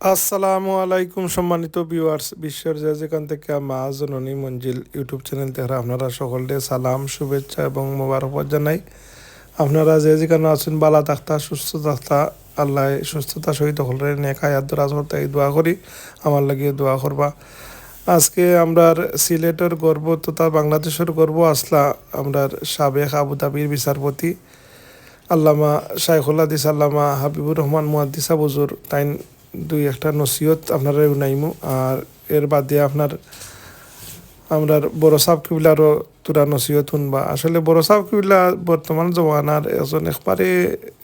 আসসালামু আলাইকুম সম্মানিত ভিউয়ার্স বিশ্বের যে যেখান থেকে মা জননী মঞ্জিল ইউটিউব চ্যানেল থেকে আপনারা সকলকে সালাম, শুভেচ্ছা এবং মোবারকবাদ জানাই। আপনারা যে যেখানে আছেন বালা থাকতা, সুস্থ থাকতা, আল্লাহ সুস্থতা সহিত সকলের নেক দরাজ করতে এই দোয়া করি, আমার লাগিয়ে দোয়া করবা। আজকে আমরার সিলেটের গর্ব তথা বাংলাদেশের গর্ব আসলা আমরার সাবেক আবুধাবির বিচারপতি, আল্লামা শাইখুল হাদিস, আল্লামা হাবিবুর রহমান মুহাদ্দিসা বুজুর তাইন দুই একটা নসিহত আপনারা উনাইমু। আর এর বাদে আপনার, আমরার বড় সাহ কিবিলারও তুরা নসিহত শুনবা আসলে বড় সাহ কিবিলা বর্তমান জমানার এজন একবারে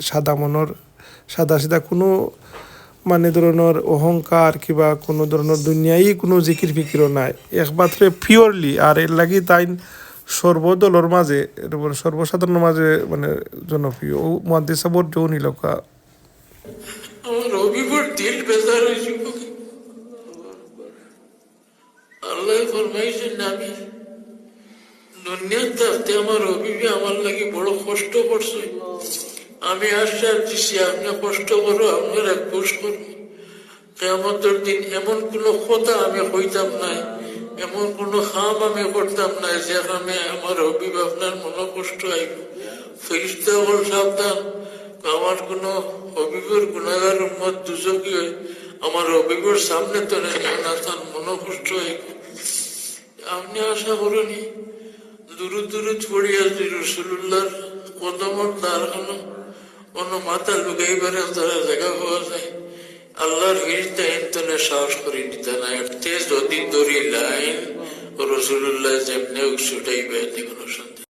সাদা মনের, সাদা সিধা কোনো মানে ধরনের অহংকার কিবা কোনো ধরনের দুনিয়াই কোনো জিকির ফিকিরও নাই। একমাত্রে পিওরলি আর এর লাগি তাইন সর্বদলের মাঝে সর্বসাধারণের মাঝে মানে জনপ্রিয়। ও মহাদিস সাবর যৌ নিলকা আমার রবিবার দিল বেজার হয়েছিল আল্লাহ ফরমাইছেন, আমি দুনিয়ার আমার রবিবি আমার লাগি বড় কষ্ট করছে। আমি আশ্বাস দিছি আপনি কষ্ট করো, আপনার ঘোষ করব কেমতের দিন এমন কোনো কথা আমি কইতাম নাই, এমন কোনো খাম আমি করতাম না যেখানে আমার রবিব আপনার মনে কষ্ট আইব ফিরিস্তা সাবধান আমার কোনো অভিজ্ঞর গুণাগার মত দুজকি হয় আমার অভিজ্ঞর সামনে তো না, তার মনোকষ্ট হয়ে আপনি আশা করুনি দূর দূর ছড়িয়ে যে রসুল্লাহর কদমর দ্বার হলো কোনো মাথা লুকাইবারে তারা জায়গা পাওয়া যায়। আল্লাহর হিরিতে এন্তনে সাহস করে নিতে না এতে যদি দড়ি লাইন রসুল্লাহ যেমনি ছুটাইবে এতে কোনো সন্দেহ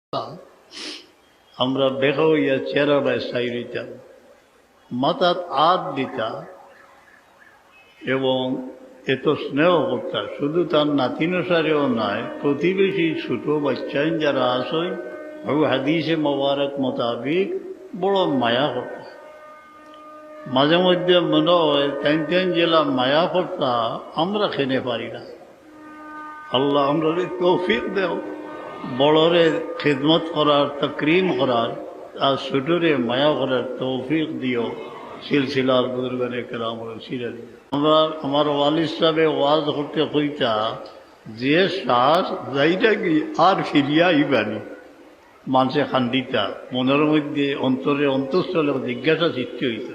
আমরা বেকা হইয়া চেহারাটায় সাই রইতাম মাথাত আত দিতা এবং এত স্নেহ করতাম। শুধু তার নাতিনুসারেও নয়, প্রতিবেশী ছোট বাচ্চাই যারা আসই আবু হাদিসে মোবারক মোতাবিক বড় মায়া করতাম। মাঝে মধ্যে মনে হয় তেন তেন জেলা মায়া করতা, আমরা খেনে পারি না। আল্লাহ আমরা তৌফিক দেও। বড়রে খিদমত করার, তকরিম করার, আর ছোটরে মায়া করার তৌফিক দিও, সিলসিলার বুজুর্গনে কেরাম সিরে আমরা, আমার ওয়ালিদ সাহেবে ওয়াজ করতে কইতা, যে শ্বাস যাইটা কি আর ফিরিয়া ইবানি মানুষে খান্দিতা, মনের মধ্যে অন্তরে অন্তঃস্থলে জিজ্ঞাসা সৃষ্টি হইত